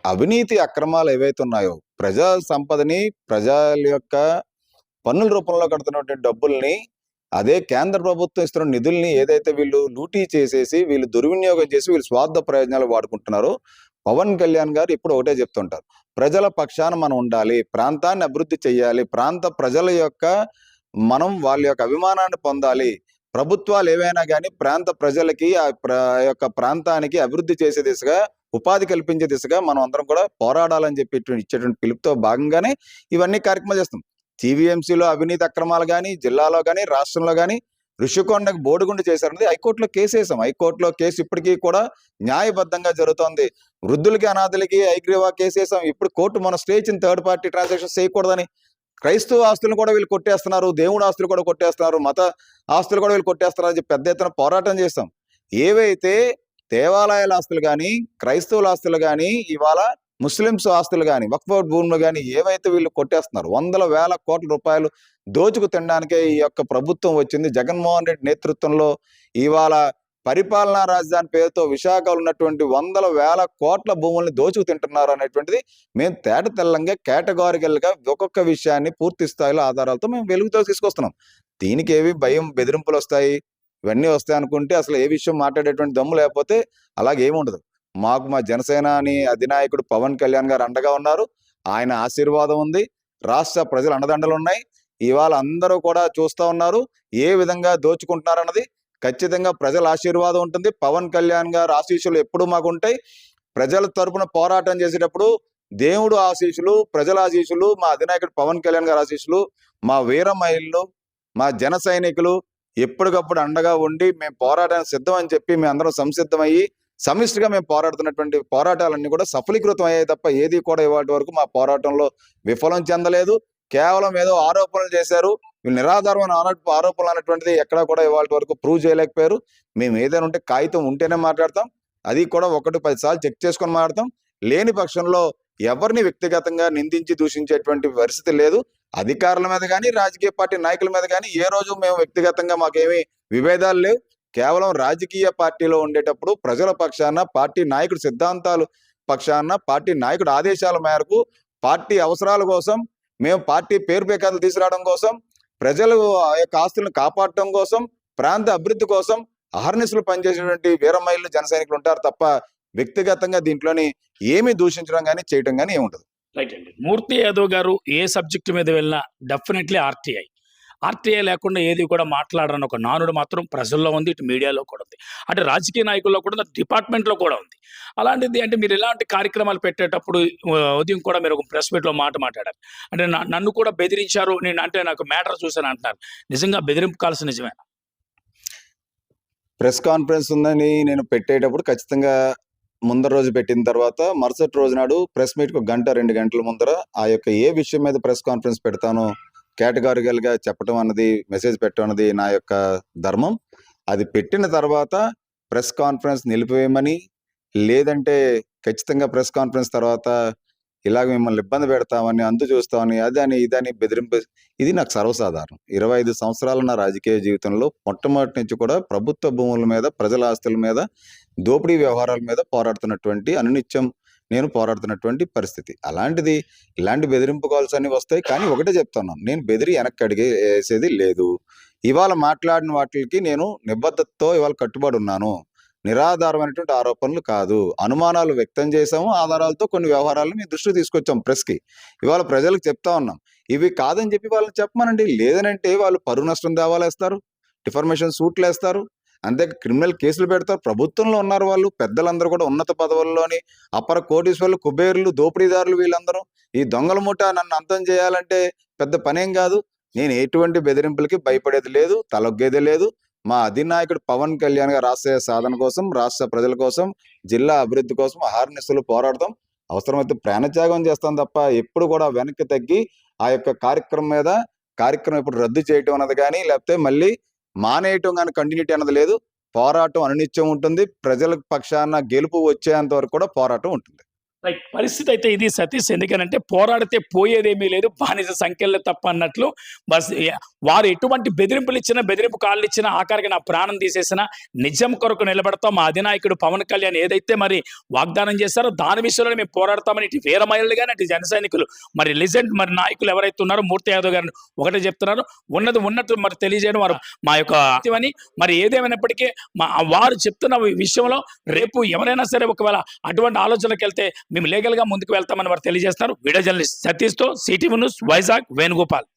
అవినీతి అక్రమాలు ఏవైతే ఉన్నాయో ప్రజా సంపదని ప్రజల యొక్క పన్నుల రూపంలో కడుతున్నటువంటి డబ్బుల్ని అదే కేంద్ర ప్రభుత్వం ఇస్తున్న నిధుల్ని ఏదైతే వీళ్ళు లూటీ చేసేసి వీళ్ళు దుర్వినియోగం చేసి వీళ్ళు స్వార్థ ప్రయోజనాలు వాడుకుంటున్నారో పవన్ కళ్యాణ్ గారు ఇప్పుడు ఒకటే చెప్తుంటారు. ప్రజల పక్షాన మనం ఉండాలి ప్రాంతాన్ని అభివృద్ధి చేయాలి ప్రాంత ప్రజల యొక్క మనం వాళ్ళ యొక్క అభిమానాన్ని పొందాలి. ప్రభుత్వాలు ఏవైనా కానీ ప్రాంత ప్రజలకి ఆ యొక్క ప్రాంతానికి అభివృద్ధి చేసే దిశగా ఉపాధి కల్పించే దిశగా మనం అందరం కూడా పోరాడాలని చెప్పి ఇచ్చేటువంటి పిలుపుతో భాగంగానే ఇవన్నీ కార్యక్రమాలు చేస్తాం. టీవీఎంసీలో అవినీతి అక్రమాలు కానీ జిల్లాలో కానీ రాష్ట్రంలో కానీ ఋషికొండకు బోడుగుండు చేశారనేది హైకోర్టులో కేసు వేసాం హైకోర్టులో కేసు ఇప్పటికీ కూడా న్యాయబద్ధంగా జరుగుతోంది. వృద్ధులకి అనాథలకి ఐగ్రీవా కేసు వేసాం ఇప్పుడు కోర్టు మన స్టే ఇచ్చిన థర్డ్ పార్టీ ట్రాన్సాక్షన్స్ చేయకూడదని. క్రైస్తవ ఆస్తులను కూడా వీళ్ళు కొట్టేస్తున్నారు. దేవుడు ఆస్తులు కూడా కొట్టేస్తున్నారు. మత ఆస్తులు కూడా వీళ్ళు కొట్టేస్తున్నారు అని చెప్పి పెద్ద ఎత్తున పోరాటం చేస్తాం. ఏవైతే దేవాలయాల ఆస్తులు కానీ క్రైస్తవుల ఆస్తులు కానీ ఇవాళ ముస్లిమ్స్ ఆస్తులు కానీ వక్ఫౌట్ భూములు కానీ ఏవైతే వీళ్ళు కొట్టేస్తున్నారు వందల వేల కోట్ల రూపాయలు దోచుకు తినడానికే ఈ యొక్క ప్రభుత్వం వచ్చింది. జగన్మోహన్ రెడ్డి నేతృత్వంలో ఇవాళ పరిపాలనా రాజధాని పేరుతో విశాఖలో ఉన్నటువంటి వందల వేల కోట్ల భూముల్ని దోచుకు తింటున్నారు అనేటువంటిది మేము తేట తెల్లంగా కేటగారికల్గా ఒక్కొక్క విషయాన్ని పూర్తి స్థాయిలో ఆధారాలతో మేము వెలుగుతో తీసుకొస్తున్నాం. దీనికి ఏవి భయం బెదిరింపులు వస్తాయి? ఇవన్నీ వస్తాయి అనుకుంటే అసలు ఏ విషయం మాట్లాడేటువంటి దమ్ము లేకపోతే అలాగే ఉండదు. మాకు మా జనసేన అని అధినాయకుడు పవన్ కళ్యాణ్ గారు అండగా ఉన్నారు. ఆయన ఆశీర్వాదం ఉంది. రాష్ట్ర ప్రజల అండదండలు ఉన్నాయి. ఇవాళ అందరూ కూడా చూస్తా ఉన్నారు. ఏ విధంగా దోచుకుంటున్నారు అన్నది ఖచ్చితంగా ప్రజల ఆశీర్వాదం ఉంటుంది. పవన్ కళ్యాణ్ గారు ఆశీస్సులు ఎప్పుడు మాకు ఉంటాయి. ప్రజల తరపున పోరాటం చేసేటప్పుడు దేవుడు ఆశీస్సులు ప్రజల ఆశీస్సులు మా అధినాయకుడు పవన్ కళ్యాణ్ గారి ఆశీస్సులు మా వీర మహిళలు మా జన సైనికులు ఎప్పటికప్పుడు అండగా ఉండి మేము పోరాటానికి సిద్ధం అని చెప్పి మేము అందరం సంసిద్ధమయ్యి సమిష్టిగా మేము పోరాడుతున్నటువంటి పోరాటాలన్నీ కూడా సఫలీకృతం అయ్యాయి తప్ప ఏది కూడా ఇవాటి వరకు మా పోరాటంలో విఫలం చెందలేదు. కేవలం ఏదో ఆరోపణలు చేశారు. నిరాధారమైన ఆరోప ఆరోపణలు అనేటువంటిది ఎక్కడా కూడా ఇవాళ వరకు ప్రూవ్ చేయలేకపోయారు. మేము ఏదైనా ఉంటే కాగితం ఉంటేనే మాట్లాడతాం. అది కూడా ఒకటి పది సార్లు చెక్ చేసుకొని మాట్లాడతాం. లేని పక్షంలో ఎవరిని వ్యక్తిగతంగా నిందించి దూషించేటువంటి పరిస్థితి లేదు. అధికారుల మీద కానీ రాజకీయ పార్టీ నాయకుల మీద కానీ ఏ రోజు మేము వ్యక్తిగతంగా మాకేమీ విభేదాలు లేవు. కేవలం రాజకీయ పార్టీలో ఉండేటప్పుడు ప్రజల పక్షాన పార్టీ నాయకుడు సిద్ధాంతాలు పక్షాన పార్టీ నాయకుడు ఆదేశాల మేరకు పార్టీ అవసరాల కోసం మేము పార్టీ పేరు పేకాలు తీసుకురావడం కోసం ప్రజలు ఆ యొక్క ఆస్తులను కాపాడటం కోసం ప్రాంత అభివృద్ధి కోసం అహర్నిసులు పనిచేసేటువంటి వీర జన సైనికులు ఉంటారు తప్ప వ్యక్తిగతంగా దీంట్లోని ఏమీ దూషించడం కానీ చేయడం కానీ ఏముండదు. రైట్ అండి మూర్తి యాదవ్ గారు ఏ సబ్జెక్ట్ మీద వెళ్ళినా డెఫినెట్లీ ఆర్టీఐ ఆర్టీఐ లేకుండా ఏది కూడా మాట్లాడరని ఒక నానుడు మాత్రం ప్రజల్లో ఉంది ఇటు మీడియాలో కూడా ఉంది. అంటే రాజకీయ నాయకుల్లో కూడా ఉంది డిపార్ట్మెంట్లో కూడా ఉంది. అలాంటిది అంటే మీరు ఇలాంటి కార్యక్రమాలు పెట్టేటప్పుడు ఉదయం కూడా మీరు ఒక ప్రెస్ మీట్లో మాట మాట్లాడారు. అంటే నన్ను కూడా బెదిరించారు నేను అంటే నాకు మ్యాటర్ చూశాను అంటున్నారు. నిజంగా బెదిరింపుకాల్సిన నిజమేనా? నిజమే ప్రెస్ కాన్ఫరెన్స్ ఉందని నేను పెట్టేటప్పుడు ఖచ్చితంగా ముందర రోజు పెట్టిన తర్వాత మరుసటి రోజు నాడు ప్రెస్ మీట్ గంట రెండు గంటల ముందర ఆ యొక్క ఏ విషయం మీద ప్రెస్ కాన్ఫరెన్స్ పెడతానో కేటగారికల్గా చెప్పడం అన్నది మెసేజ్ పెట్టడం అన్నది నా యొక్క ధర్మం. అది పెట్టిన తర్వాత ప్రెస్ కాన్ఫరెన్స్ నిలిపివేయమని లేదంటే ఖచ్చితంగా ప్రెస్ కాన్ఫరెన్స్ తర్వాత ఇలాగ మిమ్మల్ని ఇబ్బంది పెడతామని అందు చూస్తామని అదని ఇదని బెదిరింపు ఇది నాకు సర్వసాధారణం. ఇరవై ఐదు సంవత్సరాల నా రాజకీయ జీవితంలో మొట్టమొదటి నుంచి కూడా ప్రభుత్వ భూముల మీద ప్రజల ఆస్తుల మీద దోపిడీ వ్యవహారాల మీద పోరాడుతున్నటువంటి అనునిత్యం నేను పోరాడుతున్నటువంటి పరిస్థితి. అలాంటిది ఇలాంటి బెదిరింపు కాల్స్ అన్ని వస్తాయి. కానీ ఒకటే చెప్తున్నాను. నేను బెదిరి వెనక్కి అడిగే వేసేది లేదు. ఇవాళ మాట్లాడిన వాటికి నేను నిబద్ధతతో ఇవాళ కట్టుబడి ఉన్నాను. నిరాధారమైనటువంటి ఆరోపణలు కాదు. అనుమానాలు వ్యక్తం చేశాము. ఆధారాలతో కొన్ని వ్యవహారాలు మీ దృష్టికి తీసుకొచ్చాం ప్రెస్కి. ఇవాళ ప్రజలకు చెప్తా ఉన్నాం. ఇవి కాదని చెప్పి వాళ్ళని చెప్పమనండి. లేదనంటే వాళ్ళు పరువు నష్టం దేవాలేస్తారు. డిఫర్మేషన్ సూట్లు వేస్తారు. అంతే క్రిమినల్ కేసులు పెడతారు. ప్రభుత్వంలో ఉన్నారు వాళ్ళు. పెద్దలందరూ కూడా ఉన్నత పదవుల్లోని అపర కోటీశ్వర్లు కుబేరులు దోపిడీదారులు వీళ్ళందరూ. ఈ దొంగల ముఠ నన్ను అంతం చేయాలంటే పెద్ద పనేం కాదు. నేను ఎటువంటి బెదిరింపులకి భయపడేది లేదు తలొగ్గేది లేదు. మా అధినాయకుడు పవన్ కళ్యాణ్ గారు రాష్ట్ర సాధన కోసం రాష్ట్ర ప్రజల కోసం జిల్లా అభివృద్ధి కోసం అహార్నిస్తులు పోరాడతాం అవసరమైతే ప్రాణత్యాగం చేస్తాం తప్ప ఎప్పుడు కూడా వెనక్కి తగ్గి ఆ యొక్క కార్యక్రమం మీద కార్యక్రమం ఇప్పుడు రద్దు చేయటం అన్నది కానీ లేకపోతే మళ్ళీ మానేయటం కానీ కంటిన్యూటీ అన్నది లేదు. పోరాటం అనునిత్యం ఉంటుంది. ప్రజల పక్షాన గెలుపు వచ్చేంత వరకు కూడా పోరాటం ఉంటుంది. రైట్ పరిస్థితి అయితే ఇది సతీష్. ఎందుకనంటే పోరాడితే పోయేదేమీ లేదు. బానిస సంఖ్యలో తప్ప అన్నట్లు బస్ వారు ఎటువంటి బెదిరింపులు ఇచ్చినా బెదిరింపు కాళ్ళు ఇచ్చినా ఆఖరికి నా ప్రాణం తీసేసిన నిజం కొరకు నిలబడతాం. మా అధినాయకుడు పవన్ కళ్యాణ్ ఏదైతే మరి వాగ్దానం చేస్తారో దాని విషయంలో మేము పోరాడతామని ఇటు వీర మహిళలు కానీ అటు జన సైనికులు మరి లిజెండ్ మరి నాయకులు ఎవరైతే ఉన్నారో మూర్తి యాదవ్ గారు ఒకటే చెప్తున్నారు. ఉన్నది ఉన్నట్టు మరి తెలియజేయడం వారు మా యొక్క అని మరి ఏదేమైనప్పటికీ మా వారు చెప్తున్న విషయంలో రేపు ఎవరైనా సరే ఒకవేళ అటువంటి ఆలోచనలకు వెళ్తే మేము లీగల్గా ముందుకు వెళ్తామని వారు తెలియజేస్తున్నారు వీడియో జర్నలిస్ట్ సతీష్తో సిటీ న్యూస్ వైజాగ్ వేణుగోపాల్.